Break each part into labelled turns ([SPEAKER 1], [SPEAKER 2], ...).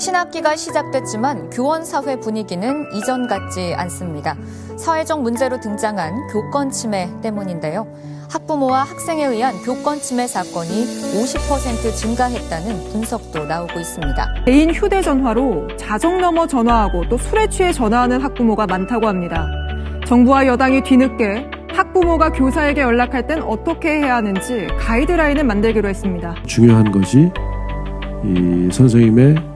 [SPEAKER 1] 신학기가 시작됐지만 교원 사회 분위기는 이전 같지 않습니다. 사회적 문제로 등장한 교권 침해 때문인데요. 학부모와 학생에 의한 교권 침해 사건이 50% 증가했다는 분석도 나오고 있습니다.
[SPEAKER 2] 개인 휴대전화로 자정 넘어 전화하고 또 술에 취해 전화하는 학부모가 많다고 합니다. 정부와 여당이 뒤늦게 학부모가 교사에게 연락할 땐 어떻게 해야 하는지 가이드라인을 만들기로 했습니다.
[SPEAKER 3] 중요한 것이 이 선생님의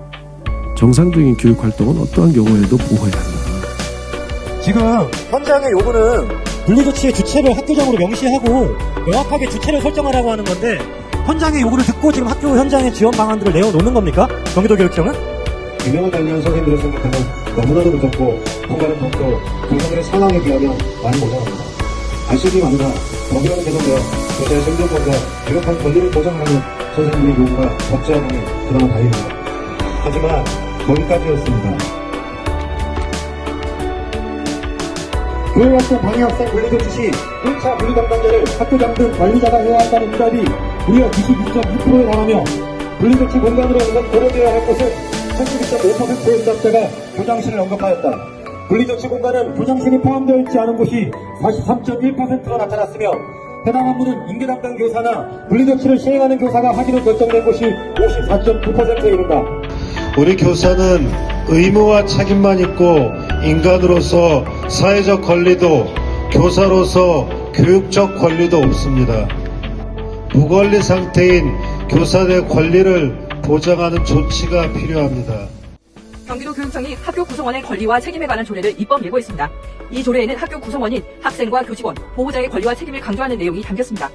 [SPEAKER 3] 정상적인 교육 활동은 어떠한 경우에도 보호해야 한다.
[SPEAKER 4] 지금 현장의 요구는 분리조치의 주체를 학교장으로 명시하고 명확하게 주체를 설정하라고 하는 건데 현장의 요구를 듣고 지금 학교 현장의 지원 방안들을 내어놓는 겁니까? 경기도 교육청은?
[SPEAKER 5] 유명한 관련 선생님들을 생각하면 너무나도 무섭고 공간은 적고 교사들의 상황에 비하면 많이 모자랍니다. 관심이 많으나 법이라는 개정되어 교사의 생존권과 비롯한 권리를 보장하는 선생님의 요구가 적지 않으니 그나마 다행입니다. 하지만 거기까지였습니다. 교육학교 방해학생 분리조치 시 1차 분리 담당자를 학교장 등 관리자가 해야 한다는 응답이 무려 92.2%에 달하며 분리조치 공간으로 우선 고려되어야 할 것은 32.5%의 응답자가 교장실을 언급하였다. 분리조치 공간은 교장실이 포함되어 있지 않은 곳이 43.1%로 나타났으며 해당 업무는 인계 담당 교사나 분리조치를 시행하는 교사가 하기로 결정된 곳이 54.9%에 이른다.
[SPEAKER 6] 우리 교사는 의무와 책임만 있고 인간으로서 사회적 권리도 교사로서 교육적 권리도 없습니다. 무권리 상태인 교사들의 권리를 보장하는 조치가 필요합니다.
[SPEAKER 7] 경기도 교육청이 학교 구성원의 권리와 책임에 관한 조례를 입법 예고했습니다. 이 조례에는 학교 구성원인 학생과 교직원, 보호자의 권리와 책임을 강조하는 내용이 담겼습니다.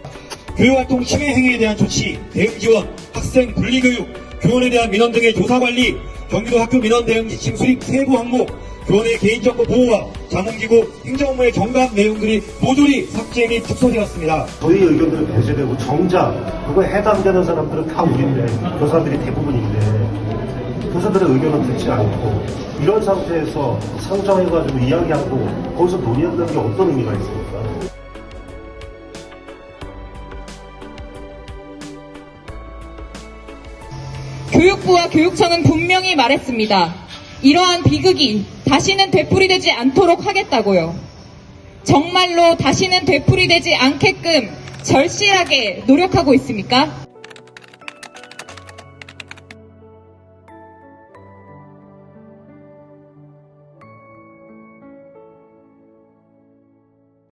[SPEAKER 4] 교육활동 침해 행위에 대한 조치, 대응 지원, 학생 분리교육, 교원에 대한 민원 등의 조사 관리, 경기도 학교 민원 대응 지침 수립 세부 항목, 교원의 개인정보 보호와 자문기구 행정 업무의 경감 내용들이 모조리 삭제 및 축소되었습니다.
[SPEAKER 8] 저희 의견들은 배제되고 정작 그거에 해당되는 사람들은 다 우리인데 교사들이 대부분인데 교사들의 의견은 듣지 않고 이런 상태에서 상정해가지고 이야기하고 거기서 논의한다는 게 어떤 의미가 있습니까?
[SPEAKER 9] 교육부와 교육청은 분명히 말했습니다. 이러한 비극이 다시는 되풀이되지 않도록 하겠다고요. 정말로 다시는 되풀이되지 않게끔 절실하게 노력하고 있습니까?